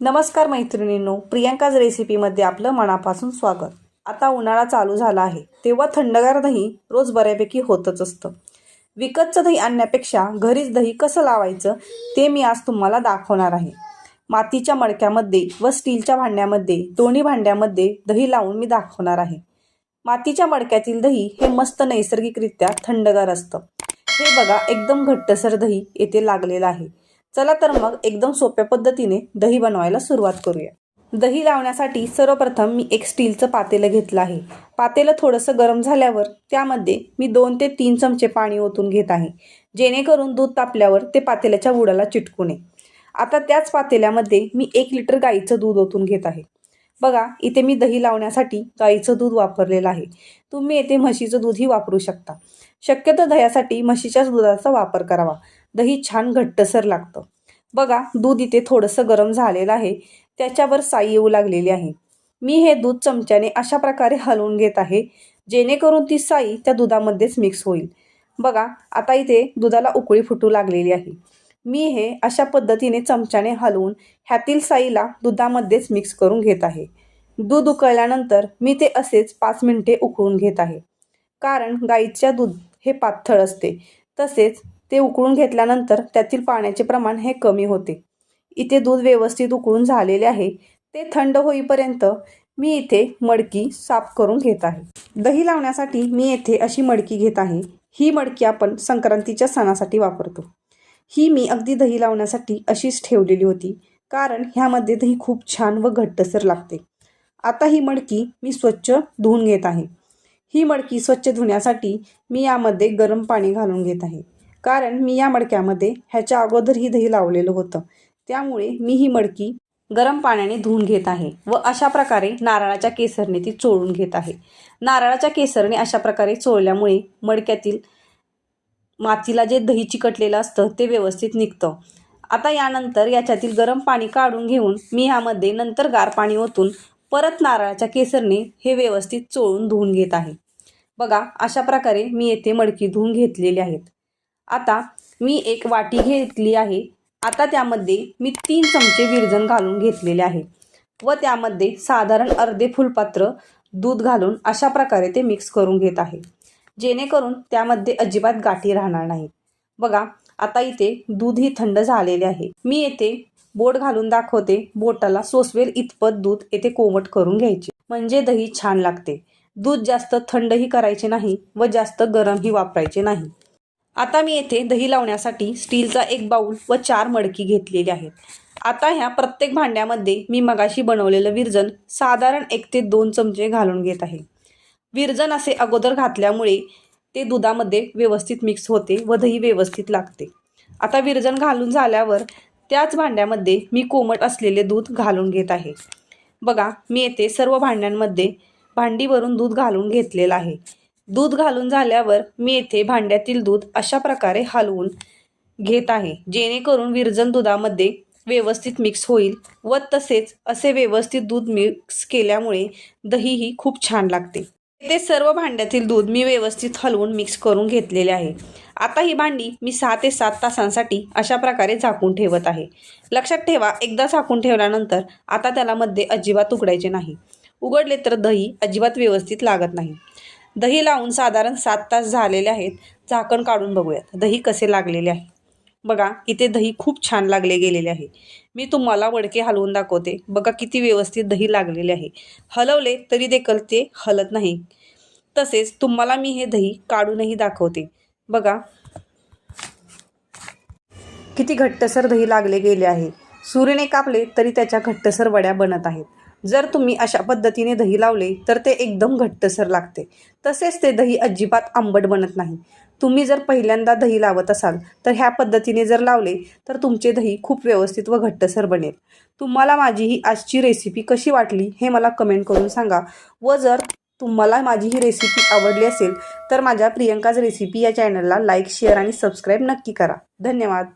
नमस्कार मैत्रिणींनो प्रियांकाज रेसिपीमध्ये आपलं मनापासून स्वागत. आता उन्हाळा चालू झाला आहे तेव्हा थंडगार दही रोज बऱ्यापैकी होतच असतं. विकतचं दही आणण्यापेक्षा घरीच दही कसं लावायचं ते मी आज तुम्हाला दाखवणार आहे. मातीच्या मडक्यामध्ये व स्टीलच्या भांड्यामध्ये दोन्ही भांड्यामध्ये दही लावून मी दाखवणार आहे. मातीच्या मडक्यातील दही हे मस्त नैसर्गिकरित्या थंडगार असतं. हे बघा एकदम घट्टसर दही येथे लागलेलं आहे. चला तर मग एकदम सोप्या पद्धतीने दही बनवायला सुरुवात करूया. दही लावण्यासाठी सर्वप्रथम मी एक स्टीलचं पातेलं घेतलं आहे. पातेलं थोडंसं गरम झाल्यावर त्यामध्ये मी दोन ते तीन चमचे पाणी ओतून घेत आहे जेणेकरून दूध तापल्यावर ते पातेल्याच्या बुडाला चिटकू नये. आता त्याच पातेल्यामध्ये मी एक लिटर गाईचं दूध ओतून घेत आहे. बघा इथे मी दही लावण्यासाठी गाईचं दूध वापरलेलं आहे. तुम्ही येथे म्हशीचं दूधही वापरू शकता. शक्यतो दह्यासाठी म्हशीच्याच दुधाचा वापर करावा. दही छान घट्टसर लागतं. बघा दूध इथे थोडंसं गरम झालेलं आहे. त्याच्यावर साई येऊ लागलेली आहे. मी हे दूध चमच्याने अशा प्रकारे हलवून घेत आहे जेणेकरून ती साई त्या दुधामध्येच मिक्स होईल. बघा आता इथे दुधाला उकळी फुटू लागलेली आहे. मी हे अशा पद्धतीने चमच्याने हलवून ह्यातील साईला दुधामध्येच मिक्स करून घेत आहे. दूध उकळल्यानंतर मी ते असेच पाच मिनिटे उकळून घेत आहे. कारण गाईच्या दूध हे पातळ असते. तसेच ते उकळून घेतल्यानंतर त्यातील पाण्याचे प्रमाण हे कमी होते. इथे दूध व्यवस्थित उकळून झालेले आहे. ते थंड होईपर्यंत मी इथे मडकी साफ करून घेत आहे. दही लावण्यासाठी मी येथे अशी मडकी घेत आहे. ही मडकी आपण संक्रांतीच्या सणासाठी वापरतो. ही मी अगदी दही लावण्यासाठी अशीच ठेवलेली होती कारण ह्यामध्ये दही खूप छान व घट्टसर लागते. आता ही मडकी मी स्वच्छ धुवून घेत आहे. ही मडकी स्वच्छ धुण्यासाठी मी यामध्ये गरम पाणी घालून घेत आहे कारण मी या मडक्यामध्ये ह्याच्या अगोदर ही दही लावलेलं होतं. त्यामुळे मी ही मडकी गरम पाण्याने धुवून घेत आहे व अशा प्रकारे नारळाच्या केसरने ती चोळून घेत आहे. नारळाच्या केसरने अशा प्रकारे चोळल्यामुळे मडक्यातील मातीला जे दही चिकटलेलं असतं ते व्यवस्थित निघतं. आता यानंतर याच्यातील गरम पाणी काढून घेऊन मी ह्यामध्ये नंतर गार पाणी ओतून परत नारळाच्या केसरने हे व्यवस्थित चोळून धुवून घेत आहे. बघा अशा प्रकारे मी येथे मडकी धुवून घेतलेली आहेत. आता मी एक वाटी घेतली आहे. आता त्यामध्ये मी तीन चमचे विरजन घालून घेतलेले आहे. व त्यामध्ये साधारण अर्धे फुलपात्र दूध घालून अशा प्रकारे ते मिक्स करून घेत आहे. जेणेकरून त्यामध्ये अजिबात गाठी राहणार नाही. बघा आता इथे दूधही थंड झालेले आहे. मी येथे बोट घालून दाखवते. बोटाला सोसवेल इतपत दूध येथे कोमट करून घ्यायचे. म्हणजे दही छान लागते. दूध जास्त थंडही करायचे नाही व जास्त गरमही वापरायचे नाही. आता मी येथे दही लावण्यासाठी स्टीलचा एक बाऊल व चार मडकी घेतलेली आहेत. आता ह्या प्रत्येक भांड्यामध्ये मी मगाशी बनवलेलं विरजन साधारण एक ते दोन चमचे घालून घेत आहे. विरजन असे अगोदर घातल्यामुळे ते दुधामध्ये व्यवस्थित मिक्स होते व दही व्यवस्थित लागते. आता विरजन घालून झाल्यावर त्याच भांड्यामध्ये मी कोमट असलेले दूध घालून घेत आहे. बघा मी येथे सर्व भांड्यांमध्ये भांडीवरून दूध घालून घेतलेलं आहे. दूध घालून झाल्यावर मी येथे भांड्यातील दूध अशा प्रकारे हलवून घेत आहे जेणेकरून विरजन दुधामध्ये व्यवस्थित मिक्स होईल व तसेच असे व्यवस्थित दूध मिक्स केल्यामुळे दहीही खूप छान लागते. ते सर्व भांड्यातील दूध मी व्यवस्थित हलवून मिक्स करून घेतलेले आहे. आता ही भांडी मी सहा ते सात तासांसाठी अशा प्रकारे झाकून ठेवत आहे. लक्षात ठेवा एकदा झाकून ठेवल्यानंतर आता त्याला मध्ये अजिबात उघडायचे नाही. उघडले तर दही अजिबात व्यवस्थित लागत नाही. दही लावून साधारण सात तास झालेले आहेत. झाकण काढून बघूयात. दही कसे लागलेले आहे? बघा इथे दही खूप छान लागले गेलेले आहे. मी तुम्हाला वडके हलवून दाखवते. बघा किती व्यवस्थित दही लागलेले आहे. हलवले तरी देखील ते हलत नाही. तसेच तुम्हाला मी हे दही काढूनही दाखवते. बघा. किती घट्टसर दही लागले गेले आहे. सूर्यने कापले तरी त्याच्या घट्टसर वड्या बनत आहेत. जर तुम्ही अशा पद्धतीने दही लावले तर ते एकदम घट्टसर लागते. तसेच ते दही अजिबात आंबट बनत नाही. तुम्ही जर पहिल्यांदा दही लावत असाल तर ह्या पद्धतीने जर लावले तर तुमचे दही खूप व्यवस्थित व घट्टसर बनेल. तुम्हाला माझी ही आजची रेसिपी कशी वाटली हे मला कमेंट करून सांगा. व जर तुम्हाला माझी ही रेसिपी आवडली असेल तर माझ्या प्रियंकाज रेसिपी या चॅनलला लाईक शेअर आणि सबस्क्राईब नक्की करा. धन्यवाद.